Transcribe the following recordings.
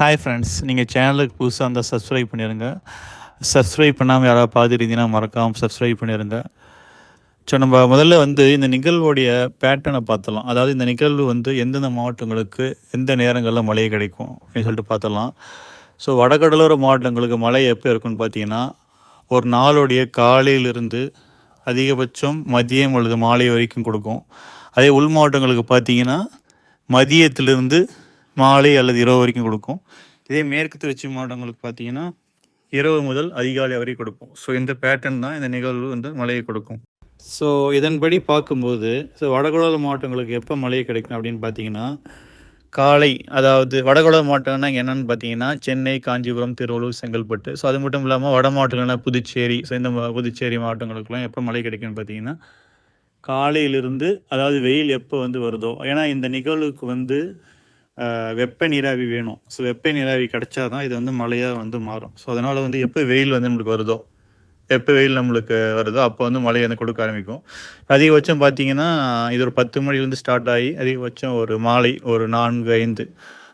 Hi friends நீங்கள் சேனலுக்கு புதுசாக இருந்தால் சப்ஸ்கிரைப் பண்ணிடுங்க சப்ஸ்கிரைப் பண்ணாமல் யாராவது பார்த்துருந்தீங்கன்னா மறக்காமல் சப்ஸ்கிரைப் பண்ணிடுங்க ஸோ நம்ம முதல்ல வந்து இந்த நிகழ்வுடைய பேட்டர்னை பார்த்தலாம் அதாவது இந்த நிகழ்வு வந்து எந்தெந்த மாவட்டங்களுக்கு எந்த நேரங்களில் மழை கிடைக்கும் அப்படின்னு சொல்லிட்டு பார்த்தலாம் ஸோ வடகடலோர மாவட்டங்களுக்கு மழை எப்போ இருக்குன்னு பார்த்தீங்கன்னா ஒரு நாளுடைய காலையிலிருந்து அதிகபட்சம் மதியம் அல்லது மாலை வரைக்கும் கொடுக்கும். அதே உள் மாவட்டங்களுக்கு பார்த்தீங்கன்னா மதியத்திலிருந்து மாலை அல்லது இரவு வரைக்கும் கொடுக்கும். இதே மேற்கு தொடர்ச்சி மாவட்டங்களுக்கு பார்த்தீங்கன்னா இரவு முதல் அதிகாலை வரை கொடுக்கும் ஸோ இந்த பேட்டர்ன் தான் இந்த நிகழ்வு வந்து மழையை கொடுக்கும். ஸோ இதன்படி பார்க்கும்போது ஸோ வடகுடல மாவட்டங்களுக்கு எப்போ மழை கிடைக்கும் அப்படின்னு பார்த்தீங்கன்னா காலை அதாவது வடகுடல மாவட்டம்னா என்னென்னு பார்த்தீங்கன்னா சென்னை காஞ்சிபுரம் திருவள்ளூர் செங்கல்பட்டு. ஸோ அது மட்டும் இல்லாமல் வட மாவட்டங்கள்னா புதுச்சேரி ஸோ இந்த புதுச்சேரி மாவட்டங்களுக்குலாம் எப்போ மழை கிடைக்கும்னு பார்த்தீங்கன்னா காலையிலிருந்து அதாவது வெயில் எப்போ வந்து வருதோ ஏன்னா இந்த நிகழ்வுக்கு வந்து வெப்ப நீராவி வேணும். ஸோ வெப்ப நீராவி கிடைச்சா தான் இது வந்து மழையாக வந்து மாறும். ஸோ அதனால் வந்து எப்போ வெயில் வந்து நம்மளுக்கு வருதோ எப்போ வெயில் நம்மளுக்கு வருதோ அப்போ வந்து மழை வந்து கொடுக்க ஆரம்பிக்கும். அதிகபட்சம் பார்த்தீங்கன்னா இது ஒரு பத்து மணிலேருந்து ஸ்டார்ட் ஆகி அதிகபட்சம் ஒரு மாலை ஒரு நான்கு ஐந்து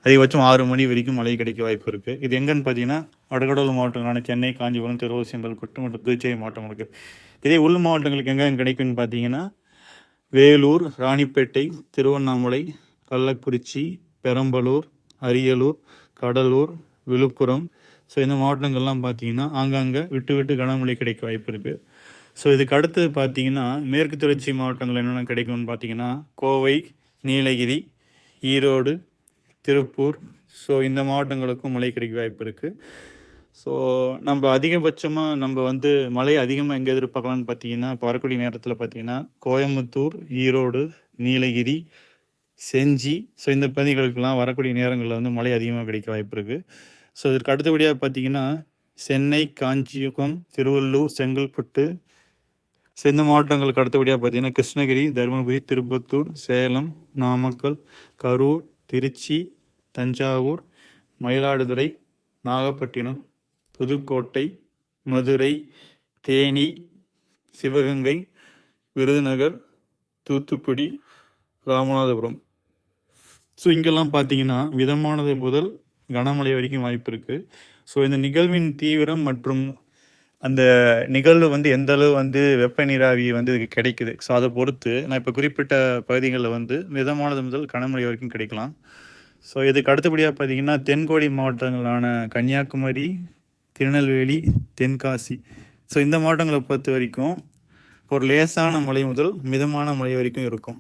அதிகபட்சம் ஆறு மணி வரைக்கும் மழை கிடைக்க வாய்ப்பு இருக்குது இது எங்கன்னு பார்த்தீங்கன்னா வடகடலூர் மாவட்டங்களான சென்னை காஞ்சிபுரம் திருவள்ளூர் செங்கல்பட்டு மற்றும் புதுச்சேரி மாவட்டங்களுக்கு இதே உள் மாவட்டங்களுக்கு எங்கே கிடைக்கும்னு பார்த்தீங்கன்னா வேலூர் ராணிப்பேட்டை திருவண்ணாமலை கள்ளக்குறிச்சி பெரம்பலூர் அரியலூர் கடலூர் விழுப்புரம். ஸோ இந்த மாவட்டங்கள்லாம் பார்த்தீங்கன்னா ஆங்காங்கே விட்டு விட்டு கனமழை கிடைக்க வாய்ப்பு இருக்குது ஸோ இதுக்கு அடுத்தது பார்த்தீங்கன்னா மேற்கு தொடர்ச்சி மாவட்டங்கள் என்னென்ன கிடைக்கும்னு பார்த்தீங்கன்னா கோவை நீலகிரி ஈரோடு திருப்பூர். ஸோ இந்த மாவட்டங்களுக்கும் மழை கிடைக்க வாய்ப்பு இருக்குது ஸோ நம்ம அதிகபட்சமாக நம்ம வந்து மழை அதிகமாக எங்கே எதிர்பார்க்கலாம்னு பார்த்தீங்கன்னா இப்போ நேரத்தில் பார்த்தீங்கன்னா கோயம்புத்தூர் ஈரோடு நீலகிரி செஞ்சி ஸோ இந்த பகுதிகளுக்கெல்லாம் வரக்கூடிய நேரங்களில் வந்து மழை அதிகமாக கிடைக்க வாய்ப்பு இருக்குது ஸோ இதற்கு அடுத்தபடியாக பார்த்தீங்கன்னா சென்னை காஞ்சிபுரம் திருவள்ளூர் செங்கல்பட்டு ஸோ இந்த மாவட்டங்களுக்கு அடுத்தபடியாக பார்த்தீங்கன்னா கிருஷ்ணகிரி தருமபுரி திருப்பத்தூர் சேலம் நாமக்கல் கரூர் திருச்சி தஞ்சாவூர் மயிலாடுதுறை நாகப்பட்டினம் புதுக்கோட்டை மதுரை தேனி சிவகங்கை விருதுநகர் தூத்துக்குடி ராமநாதபுரம். ஸோ இங்கெல்லாம் பார்த்தீங்கன்னா மிதமானது முதல் கனமழை வரைக்கும் வாய்ப்பு இருக்குது ஸோ இந்த நிகழ்வின் தீவிரம் மற்றும் அந்த நிகழ்வு வந்து எந்த அளவு வந்து வெப்ப நீராவி வந்து இதுக்கு கிடைக்குது. ஸோ அதை பொறுத்து நான் இப்போ குறிப்பிட்ட பகுதிகளில் வந்து மிதமானது முதல் கனமழை வரைக்கும் கிடைக்கலாம். ஸோ இதுக்கு அடுத்தபடியாக பார்த்தீங்கன்னா தென்கோடி மாவட்டங்களான கன்னியாகுமரி திருநெல்வேலி தென்காசி. ஸோ இந்த மாவட்டங்களை பொறுத்த வரைக்கும் ஒரு லேசான மழை முதல் மிதமான மழை வரைக்கும் இருக்கும்.